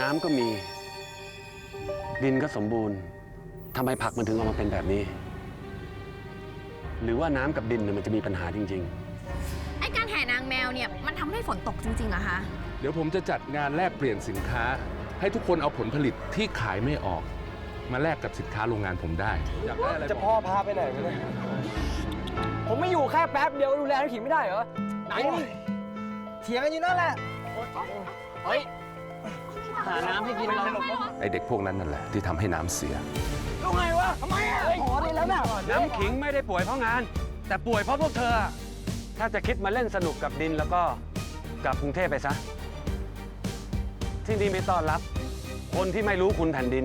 น้ำก็มี ดินก็สมบูรณ์ทำไมผักมันถึงออกมาเป็นแบบนี้ หรือว่าน้ำกับดินเนี่ยมันจะมีปัญหาจริง ไอการแห่นางแมวเนี่ยมันทำให้ฝนตกจริงๆเหรอคะ เดี๋ยวผมจะจัดงานแลกเปลี่ยนสินค้า ให้ทุกคนเอาผลผลิตที่ขายไม่ออก มาแลกกับสินค้าโรงงานผมได้อยากได้อะไรจะบพ่ออกพาไปไหนวะเนี่ยผมไม่อยู่แค่แป๊บเดียวก็ดูแลน้ำขิงไม่ได้เหรอ ไหนนี่เถียงกันอยู่นั่นแหละ เฮ้ยหา น้ำให้กินเราไอเด็กพวกนั้นนั่นแหละที่ทำให้น้ำเสียแล้วไงวะทำไมอะขอได้แล้วน่ะๆน้ำขิงไม่ได้ป่วยเพราะงาน แต่ป่วยเพราะพวกเธอ ถ้าจะคิดมาเล่นสนุกกับดินแล้วก็กลับกรุงเทพไปซะ ที่นี่ไม่ต้อนรับ คนที่ไม่รู้คุณแผ่นดิน